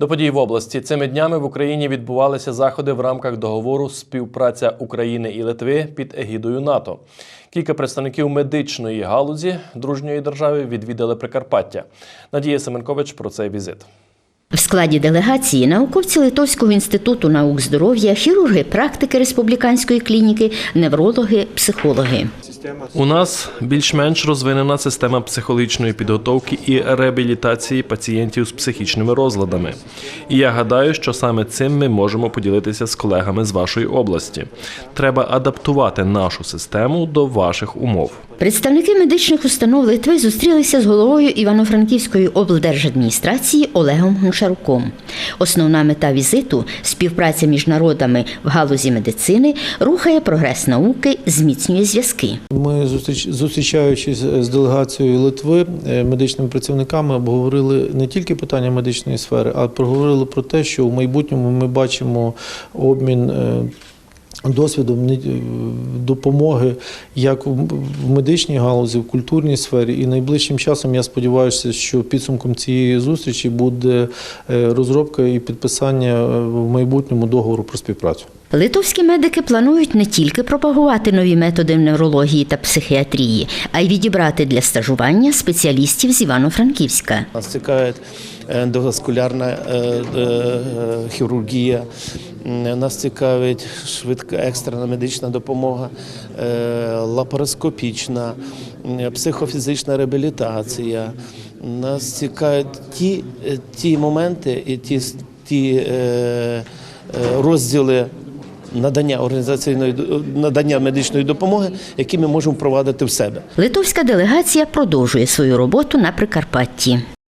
До подій в області цими днями в Україні відбувалися заходи в рамках договору співпраця України і Литви під егідою НАТО. Кілька представників медичної галузі дружньої держави відвідали Прикарпаття. Надія Семенкович про цей візит. В складі делегації науковці Литовського інституту наук здоров'я, хірурги, практики республіканської клініки, неврологи, психологи. У нас більш-менш розвинена система психологічної підготовки і реабілітації пацієнтів з психічними розладами. І я гадаю, що саме цим ми можемо поділитися з колегами з вашої області. Треба адаптувати нашу систему до ваших умов. Представники медичних установ Литви зустрілися з головою Івано-Франківської облдержадміністрації Олегом Гончаруком. Основна мета візиту співпраця між народами в галузі медицини рухає прогрес науки, зміцнює зв'язки. Ми зустріч, зустрічаючись з делегацією Литви, е, медичними працівниками, обговорили не тільки питання медичної сфери, а проговорили про те, що в майбутньому ми бачимо обмін. Досвідом не- е, допомоги як в медичній галузі, в культурній сфері, і найближчим часом я сподіваюся, що підсумком цієї зустрічі буде е, розробка і підписання е, в майбутньому договору про співпрацю. Литовські медики планують не тільки пропагувати нові методи неврології та психіатрії, а й відібрати для стажування спеціалістів з Івано-Франківська. Нас цікавить ендоваскулярна хірургія, нас цікавить швидка екстрена медична допомога, е, лапароскопічна, психофізична реабілітація. Нас цікавлять ті, е, ті моменти і ті, ті е, е, розділи. Надання організаційної надання медичної допомоги, які ми можемо впровадити в себе. Литовська делегація продовжує свою роботу на Прикарпатті.